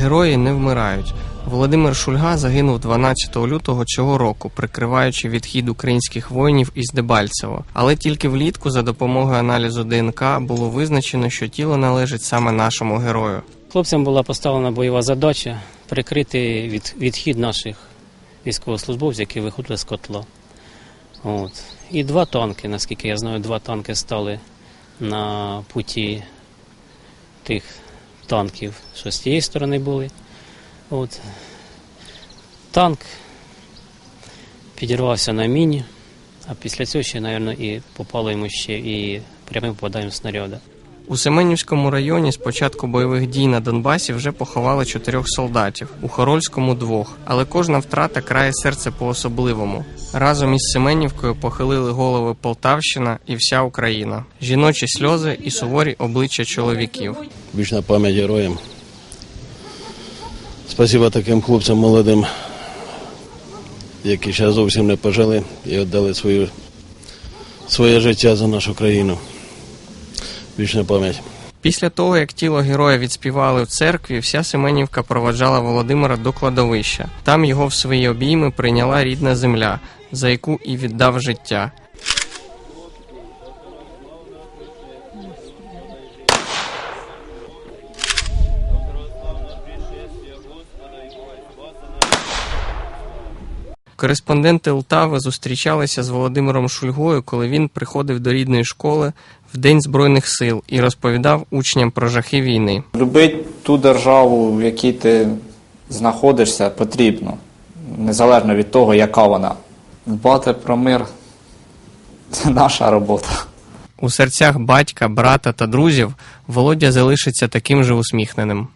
Герої не вмирають. Володимир Шульга загинув 12 лютого цього року, прикриваючи відхід українських воїнів із Дебальцево. Але тільки влітку за допомогою аналізу ДНК було визначено, що тіло належить саме нашому герою. Хлопцям була поставлена бойова задача прикрити від, відхід наших військовослужбовців, які виходили з котла. От. І два танки, наскільки я знаю, два танки стали на путі тих танків, що з тієї сторони були. От. Танк підірвався на міні, а після цього ще, мабуть, і попало йому ще і прямим попаданням снаряда. У Семенівському районі з початку бойових дій на Донбасі вже поховали чотирьох солдатів, у Хорольському двох. Але кожна втрата крає серце по-особливому. Разом із Семенівкою похилили голови Полтавщина і вся Україна, жіночі сльози і суворі обличчя чоловіків. Вічна пам'ять героям. Спасибо таким хлопцям молодим, які ще зовсім не пожили і віддали свою, своє життя за нашу країну. Вічна пам'ять. Після того, як тіло героя відспівали в церкві, вся Семенівка проваджала Володимира до кладовища. Там його в свої обійми прийняла рідна земля, за яку і віддав життя. Кореспонденти Лтави зустрічалися з Володимиром Шульгою, коли він приходив до рідної школи в День Збройних сил і розповідав учням про жахи війни. Любить ту державу, в якій ти знаходишся, потрібно, незалежно від того, яка вона. Дбати про мир це наша робота. У серцях батька, брата та друзів Володя залишиться таким же усміхненим.